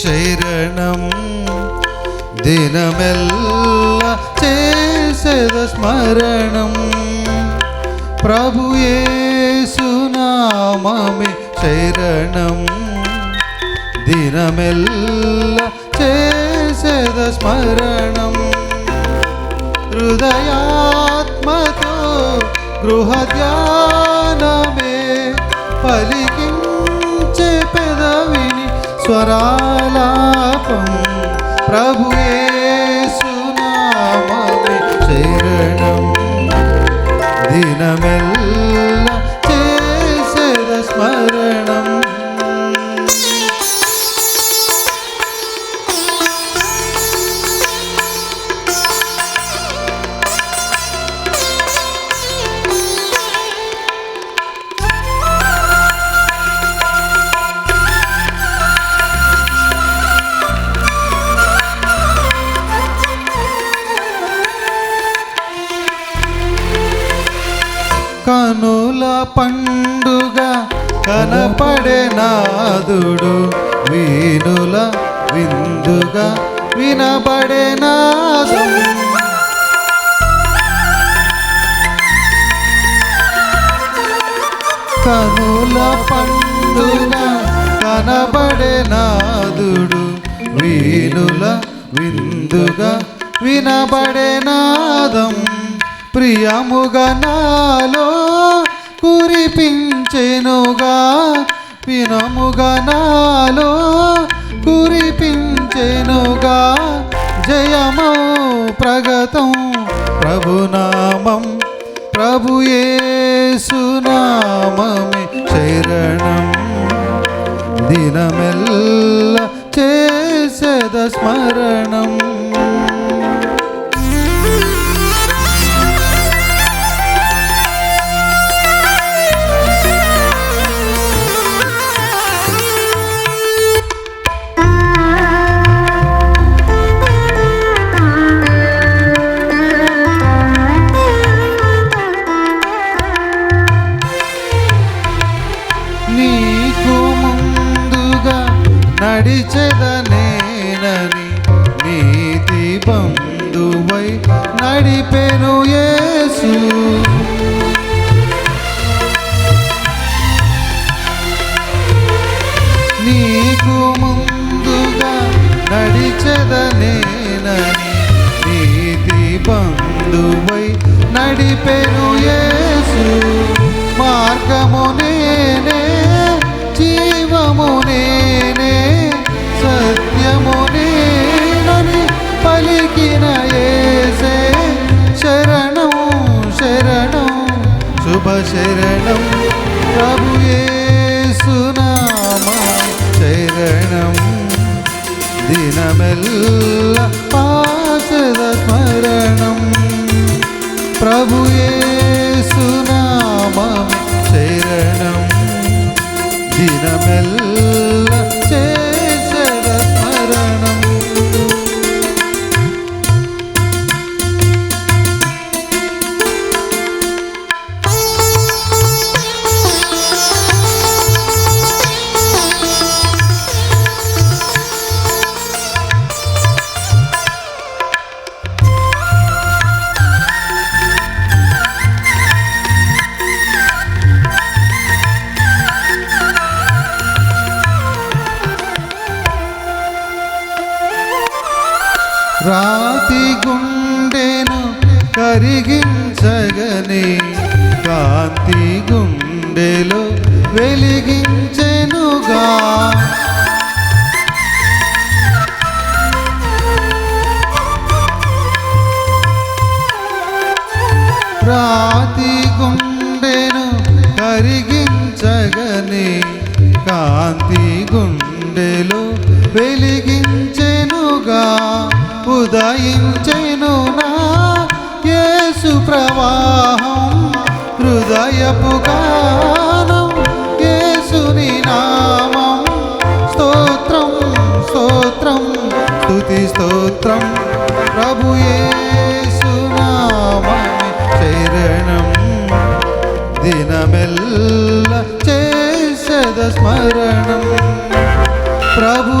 శరణం దినమెల్ల చేసేద స్మరణం ప్రభు యేసునామమే శరణం దినమెల్ల చేసేద స్మరణం హృదయాత్మతో గృహ ధ్యానమే పలికించే स्वरालापम प्रभुए కనుల పండుగ కనపడే నాదుడు వీణుల విందుగా వినబడే నాదం. కనుల పండుగ కనబడే నాదుడు వీణుల విందుగా వినబడే నాదం. ప్రియముగా నాలో కురిపించెనుగా వినముగా నాలో కురిపించెనుగా. జయమౌ ప్రగతం ప్రభునామం ప్రభుయేసునామమే శరణం. దినమెల్ల చేసేద స్మరణం. నడిచెదనేనని నీతి బంధువై నడిపెను యేసు. నీకు ముందుగా నడిచెదనేనని నీతి బంధువై నడిపెను శుభ శరణం ప్రభు యేసునామా శరణం. దినమెల్ల పాసద స్మరణం ప్రభు రాతి గుండెను కరిగించగని కాంతి గుండెలో వెలిగించెనుగా. రాతి గుండెను కరిగించగని కాంతి గుండెలో వెలిగి ఉదయించెను నా యేసు ప్రవాహం హృదయపు గానం యేసుని నామం. స్తోత్రం స్తోత్రం స్తుతి స్తోత్రం ప్రభు యేసునామమే శరణం. దినమెల్ల చేసద స్మరణం. ప్రభు